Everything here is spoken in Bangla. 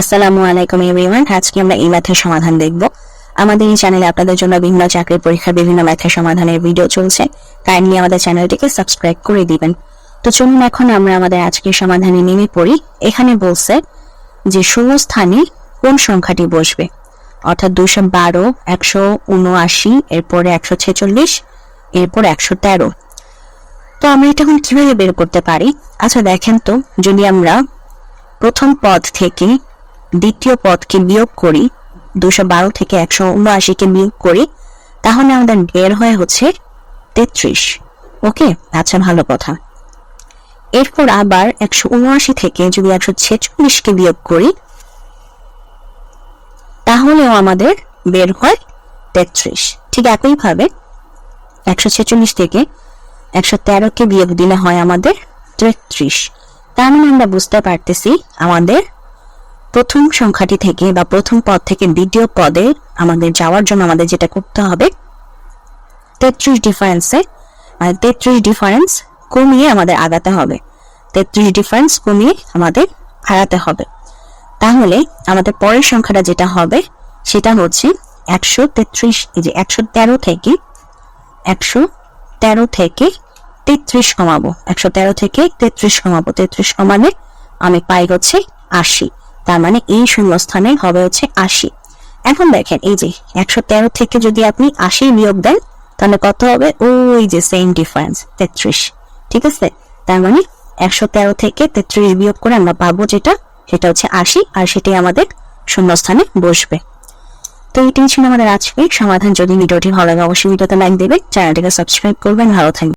আসসালামু আলাইকুম এভরিওয়ান আজকে আমরা এই ম্যাথের সমাধান দেখব। আমাদের এই চ্যানেলে আপনাদের জন্য বিভিন্ন চাকরির পরীক্ষার বিভিন্ন ম্যাথের সমাধানের ভিডিও চলছে। কাইন্ডলি আমাদের চ্যানেলটিকে সাবস্ক্রাইব করে দিবেন। তো চলুন এখন আমরা আমাদের আজকের সমাধানে নেমে পড়ি। এখানে বলছে যে শূন্য স্থানে কোন সংখ্যাটি বসবে? অর্থাৎ দুশো বারো, একশো উনআশি, এরপরে একশো ছেচল্লিশ, এরপর একশো তেরো। তো আমরা এটা এখন কীভাবে বের করতে পারি? আচ্ছা দেখেন তো, যদি আমরা প্রথম পদ থেকে দ্বিতীয় পদকে বিয়োগ করি, দুশো বারো থেকে একশো উনআশিকে বিয়োগ করি, তাহলে আমাদের বের হয়ে হচ্ছে তেত্রিশ। ওকে? আচ্ছা ভালো কথা। এরপর আবার একশো উনআশি থেকে যদি একশো ছেচল্লিশকে বিয়োগ করি, তাহলেও আমাদের বের হয় তেত্রিশ। ঠিক একইভাবে একশো ছেচল্লিশ থেকে একশো তেরোকে বিয়োগ দিলে হয় আমাদের তেত্রিশ। তার মানে আমরা বুঝতে পারতেছি আমাদের প্রথম সংখ্যাটি থেকে বা প্রথম পদ থেকে দ্বিতীয় পদে আমাদের যাওয়ার জন্য আমাদের যেটা করতে হবে, তেত্রিশ ডিফারেন্সে মানে তেত্রিশ ডিফারেন্স কমিয়ে আমাদের আগাতে হবে। তেত্রিশ ডিফারেন্স কমিয়ে আমাদের হারাতে হবে। তাহলে আমাদের পরের সংখ্যাটা যেটা হবে, সেটা হচ্ছে একশো তেত্রিশ, এই যে একশো তেরো থেকে একশো তেরো থেকে তেত্রিশ কমাবো। একশো তেরো থেকে তেত্রিশ কমাবো। তেত্রিশ কমালে আমি পাই হচ্ছে আশি। তার মানে এই শূন্যস্থানে হবে হচ্ছে আশি। এখন দেখেন, এই যে একশো তেরো থেকে যদি আপনি আশি বিয়োগ দেন, তাহলে কত হবে? ওই যে সেম ডিফারেন্স তেত্রিশ। ঠিক আছে? তার মানে একশো তেরো থেকে তেত্রিশ বিয়োগ করে আমরা পাবো যেটা, সেটা হচ্ছে আশি, আর সেটাই আমাদের শূন্যস্থানে বসবে। তো এটাই ছিল আমাদের আজকে সমাধান। যদি ভিডিওটি ভালো লাগে, অবশ্যই ভিডিওতে লাইক দেবে চ্যানেলটিকে সাবস্ক্রাইব করবেন। ভালো থাকবেন।